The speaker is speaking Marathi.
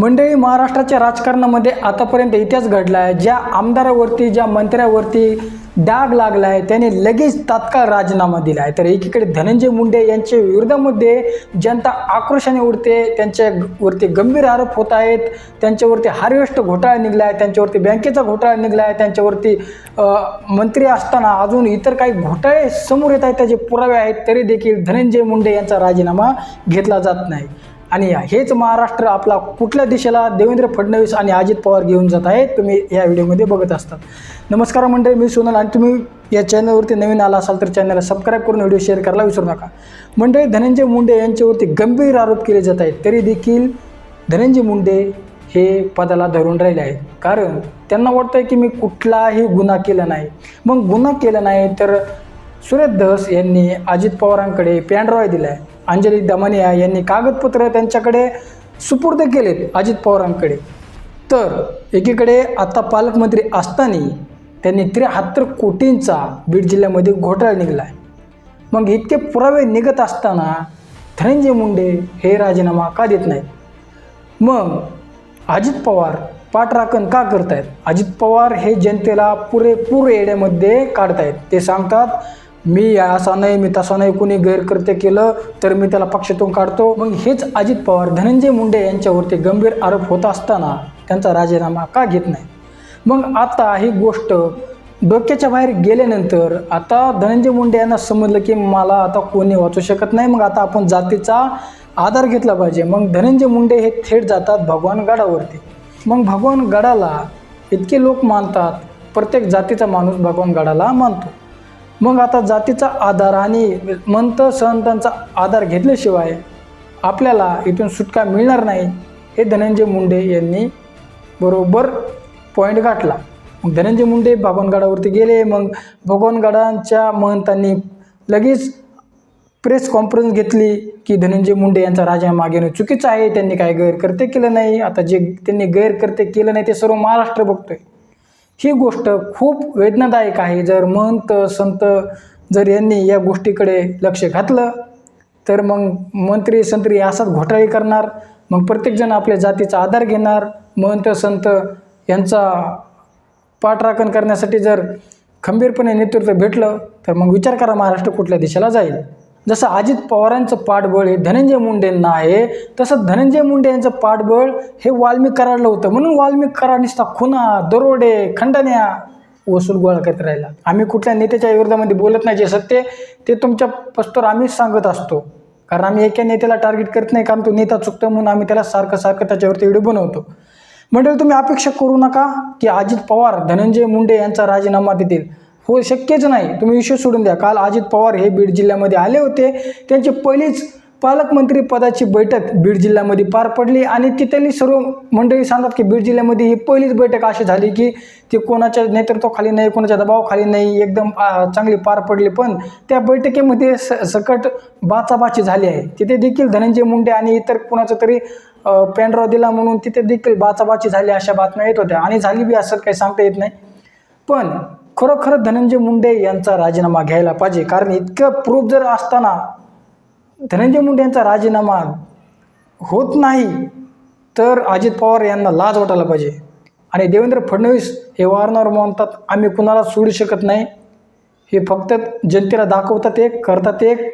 मंडळी महाराष्ट्राच्या राजकारणामध्ये आतापर्यंत इतिहास घडला आहे ज्या आमदारावरती ज्या मंत्र्यावरती डाग लागला आहे त्याने लगेच तात्काळ राजीनामा दिला आहे तर एकीकडे धनंजय मुंडे यांच्या विरोधामध्ये जनता आक्रोशाने उडते त्यांच्यावरती गंभीर आरोप होत आहेत त्यांच्यावरती हार्वेस्ट घोटाळा निघला आहे त्यांच्यावरती बँकेचा घोटाळा निघला आहे त्यांच्यावरती मंत्री असताना अजून इतर काही घोटाळे समोर येत आहेत त्याचे पुरावे आहेत तरी देखील धनंजय मुंडे यांचा राजीनामा घेतला जात नाही. आणि हेच महाराष्ट्र आपला कुठल्या दिशेला देवेंद्र फडणवीस आणि अजित पवार घेऊन जात आहेत तुम्ही या व्हिडिओमध्ये बघत असतात. नमस्कार मंडळी मी सोनल आणि तुम्ही या चॅनलवरती नवीन आला असाल तर चॅनलला सबस्क्राईब करून व्हिडिओ शेअर करायला विसरू नका. मंडळी धनंजय मुंडे यांच्यावरती गंभीर आरोप केले जात आहेत. तरी देखील धनंजय मुंडे हे पदाला धरून राहिले आहेत. कारण त्यांना वाटतं आहे की मी कुठलाही गुन्हा केला नाही. मग गुन्हा केला नाही तर सुरेश धस यांनी अजित पवारांकडे पॅनड्रॉय दिला आहे अंजली दमानिया यांनी कागदपत्र त्यांच्याकडे सुपूर्द केलेत अजित पवारांकडे. तर एकीकडे आता पालकमंत्री असताना त्यांनी त्र्याहत्तर कोटींचा बीड जिल्ह्यामध्ये घोटाळा निघाला आहे मग इतके पुरावे निघत असताना धनंजय मुंडे हे राजीनामा का देत नाहीत? मग अजित पवार पाठराखण का करतायत? अजित पवार हे जनतेला पुरेपूर येड्यामध्ये काढतायत. ते सांगतात मी असा नाही मी तसा नाही कुणी गैरकृत्य केलं तर मी त्याला पक्षातून काढतो. मग हेच अजित पवार धनंजय मुंडे यांच्यावरती गंभीर आरोप होत असताना त्यांचा राजीनामा का घेत नाही? मग आता ही गोष्ट डोक्याच्या बाहेर गेल्यानंतर आता धनंजय मुंडे यांना समजलं की मला आता कोणी वाचू शकत नाही. मग आता आपण जातीचा आधार घेतला पाहिजे. मग धनंजय मुंडे हे थेट जातात भगवान गडावरती. मग भगवान गडाला इतके लोक मानतात प्रत्येक जातीचा माणूस भगवान गडाला मानतो. मग आता जातीचा आधार आणि मंत संतांचा आधार घेतल्याशिवाय आपल्याला इथून सुटका मिळणार नाही हे धनंजय मुंडे यांनी बरोबर पॉईंट गाठला. मग धनंजय मुंडे भगवानगडावरती गेले मग भगवानगडांच्या महंतांनी लगेच प्रेस कॉन्फरन्स घेतली की धनंजय मुंडे यांचा राजा मागेनं चुकीचं आहे त्यांनी काय गैरकृत्य केलं नाही आता जे त्यांनी गैरकृत्य केलं नाही ते सर्व महाराष्ट्र बघतोय. ही गोष्ट खूप वेदनादायक आहे. जर महंत संत जर यांनी या गोष्टीकडे लक्ष घातलं तर मग मंत्री संत्री असाच घोटाळे करणार. मग प्रत्येकजण आपल्या जातीचा आधार घेणार. महंत संत यांचा पाठराखण करण्यासाठी जर खंबीरपणे नेतृत्व भेटलं तर मग विचार करा महाराष्ट्र कुठल्या दिशेला जाईल. जसं अजित पवारांचं पाठबळ हे धनंजय मुंडेंना आहे तसं धनंजय मुंडे यांचं पाठबळ हे वाल्मिक कराडला होतं. म्हणून वाल्मिक कराड निसता खुना दरोडे खंडण्या वसूल गोळा करत राहिला. आम्ही कुठल्या नेत्याच्या विरोधामध्ये बोलत नाही जे सत्य ते तुमच्या पस्तोर आम्हीच सांगत असतो. कारण आम्ही एका नेत्याला टार्गेट करत नाही कारण तो नेता चुकतो म्हणून आम्ही त्याला सारखं सारखं त्याच्यावरती व्हिडिओ बनवतो. म्हणजे तुम्ही अपेक्षा करू नका की अजित पवार धनंजय मुंडे यांचा राजीनामा देतील. हो शक्यच नाही. तुम्ही विषय सोडून द्या. काल अजित पवार हे बीड जिल्ह्यामध्ये आले होते. त्यांची पहिलीच पालकमंत्री पदाची बैठक बीड जिल्ह्यामध्ये पार पडली आणि तिथली सर्व मंडळी सांगतात की बीड जिल्ह्यामध्ये ही पहिलीच बैठक अशी झाली की ती कोणाच्या नेतृत्वाखाली नाही कोणाच्या दबावाखाली नाही एकदम चांगली पार पडली. पण त्या बैठकीमध्ये स सकट बाचाबाची झाली आहे. तिथे देखील धनंजय मुंडे आणि इतर कोणाचं तरी पॅनड्रॉ दिला म्हणून तिथे देखील बाचाबाची झाली अशा बातम्या येत होत्या. आणि झाली बी असं काही सांगता येत नाही. पण खरोखर धनंजय मुंडे यांचा राजीनामा घ्यायला पाहिजे. कारण इतकं प्रूफ जर असताना धनंजय मुंडे यांचा राजीनामा होत नाही तर अजित पवार यांना लाज वाटायला पाहिजे. आणि देवेंद्र फडणवीस हे वारंवार म्हणतात आम्ही कुणाला सोडू शकत नाही. हे फक्त जनतेला दाखवतात एक करतात एक.